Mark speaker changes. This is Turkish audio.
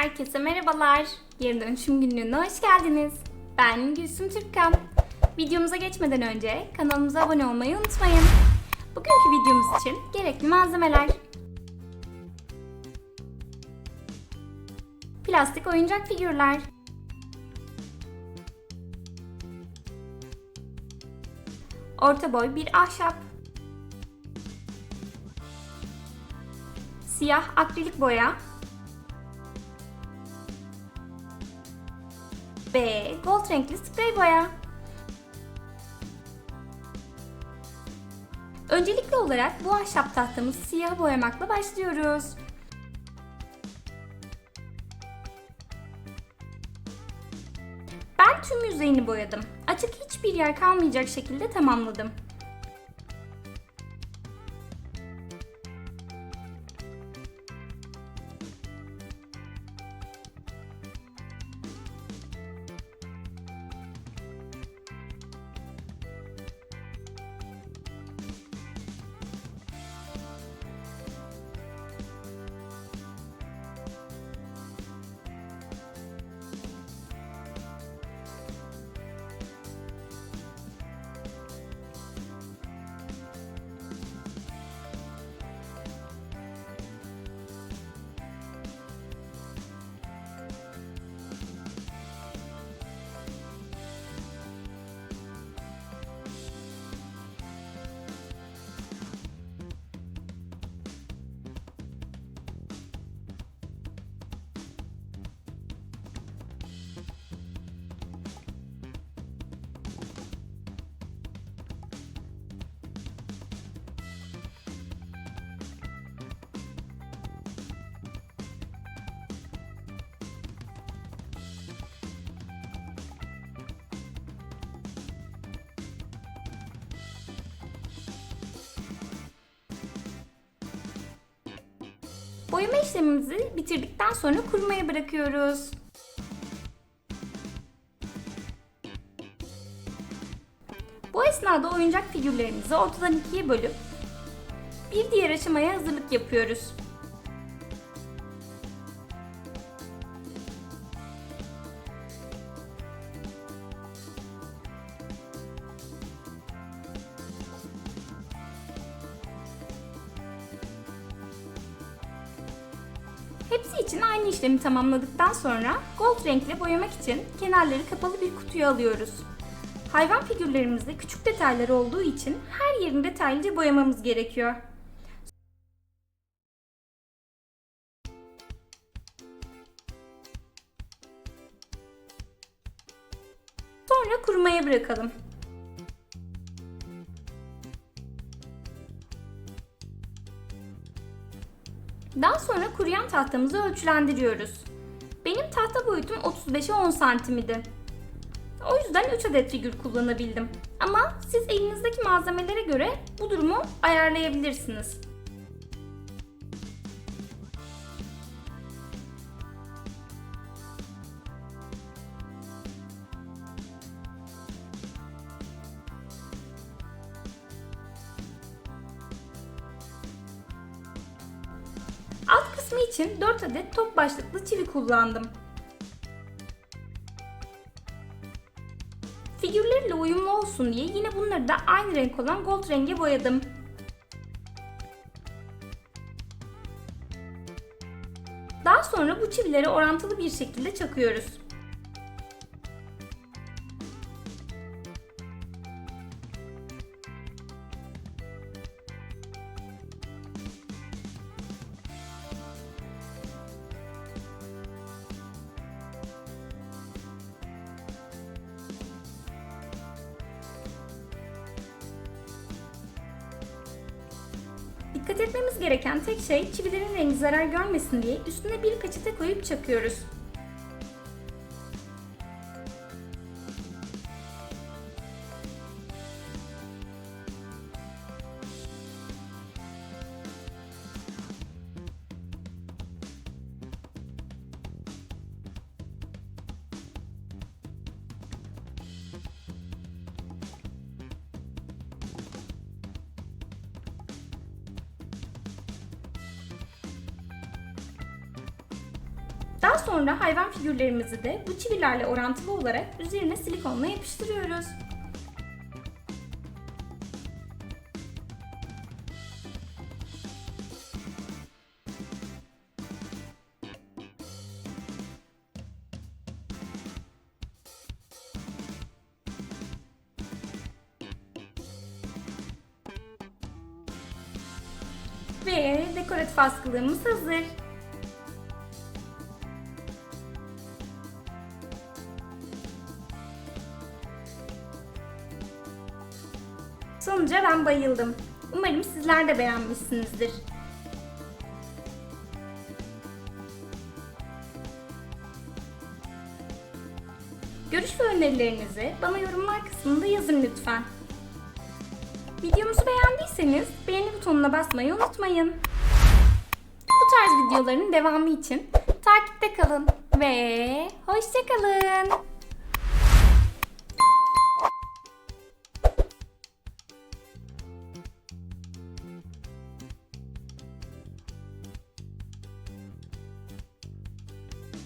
Speaker 1: Herkese merhabalar. Geri dönüşüm günlüğüne hoş geldiniz. Ben Gülsüm Türkkan. Videomuza geçmeden önce kanalımıza abone olmayı unutmayın. Bugünkü videomuz için gerekli malzemeler. Plastik oyuncak figürler. Orta boy bir ahşap. Siyah akrilik boya. B. Gold renkli sprey boya. Öncelikli olarak bu ahşap tahtamızı siyah boyamakla başlıyoruz. Ben tüm yüzeyini boyadım. Açık hiçbir yer kalmayacak şekilde tamamladım. Boyama işlemimizi bitirdikten sonra kurumaya bırakıyoruz. Bu esnada oyuncak figürlerimizi ortadan ikiye bölüp bir diğer aşamaya hazırlık yapıyoruz. Hepsi için aynı işlemi tamamladıktan sonra gold renkle boyamak için kenarları kapalı bir kutuya alıyoruz. Hayvan figürlerimizde küçük detaylar olduğu için her yerini detaylıca boyamamız gerekiyor. Sonra kurumaya bırakalım. Daha sonra kuruyan tahtamızı ölçülendiriyoruz. Benim tahta boyutum 35'e 10 santim idi. O yüzden 3 adet figür kullanabildim. Ama siz elinizdeki malzemelere göre bu durumu ayarlayabilirsiniz. Kısmı için 4 adet top başlıklı çivi kullandım. Figürlerle uyumlu olsun diye yine bunları da aynı renk olan gold renge boyadım. Daha sonra bu çivileri orantılı bir şekilde çakıyoruz. Dikkat etmemiz gereken tek şey çivilerin rengi zarar görmesin diye üstüne bir peçete koyup çakıyoruz. Daha sonra hayvan figürlerimizi de bu çivilerle orantılı olarak üzerine silikonla yapıştırıyoruz. Ve dekoratif askılığımız hazır. Sonuca ben bayıldım. Umarım sizler de beğenmişsinizdir. Görüş ve önerilerinizi bana yorumlar kısmında yazın lütfen. Videomuzu beğendiyseniz beğeni butonuna basmayı unutmayın. Bu tarz videoların devamı için takipte kalın ve hoşçakalın.